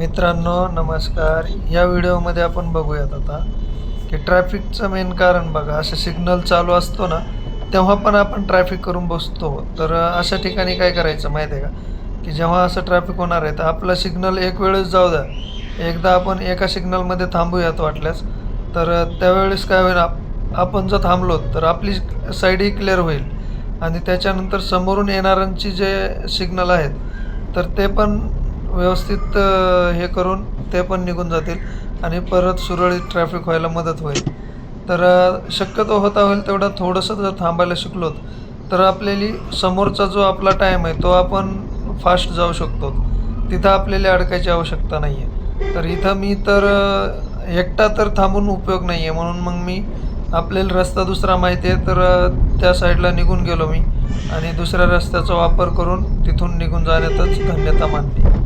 मित्रांनो नमस्कार. या व्हिडिओमध्ये आपण बघूयात आता की ट्रॅफिकचं मेन कारण बघा असं सिग्नल चालू असतो ना तेव्हा पण आपण ट्रॅफिक करून बसतो. तर अशा ठिकाणी काय करायचं माहिती आहे का? की जेव्हा असं ट्रॅफिक होणार आहे तर आपला सिग्नल एक वेळेस जाऊ द्या. एकदा आपण एका सिग्नलमध्ये थांबूयात वाटल्यास तर त्यावेळेस काय होईल आप आपण जर थांबलो तर आपली साईडही क्लिअर होईल. आणि त्याच्यानंतर समोरून येणाऱ्यांची जे सिग्नल आहेत तर ते पण व्यवस्थित हे करून ते पण निघून जातील आणि परत सुरळीत ट्रॅफिक व्हायला मदत होईल. तर शक्यतो होता होईल तेवढं थोडंसं जर थांबायला शिकलोत तर आपल्याली समोरचा जो आपला टाईम आहे तो आपण फास्ट जाऊ शकतो. तिथं आपल्याला अडकायची आवश्यकता नाही आहे तर इथं मी तर एकटा तर थांबून उपयोग नाही आहे म्हणून मग मी आपल्याला रस्ता दुसरा माहिती आहे तर त्या साईडला निघून गेलो मी आणि दुसऱ्या रस्त्याचा वापर करून तिथून निघून जाण्यातच धन्यता मानली.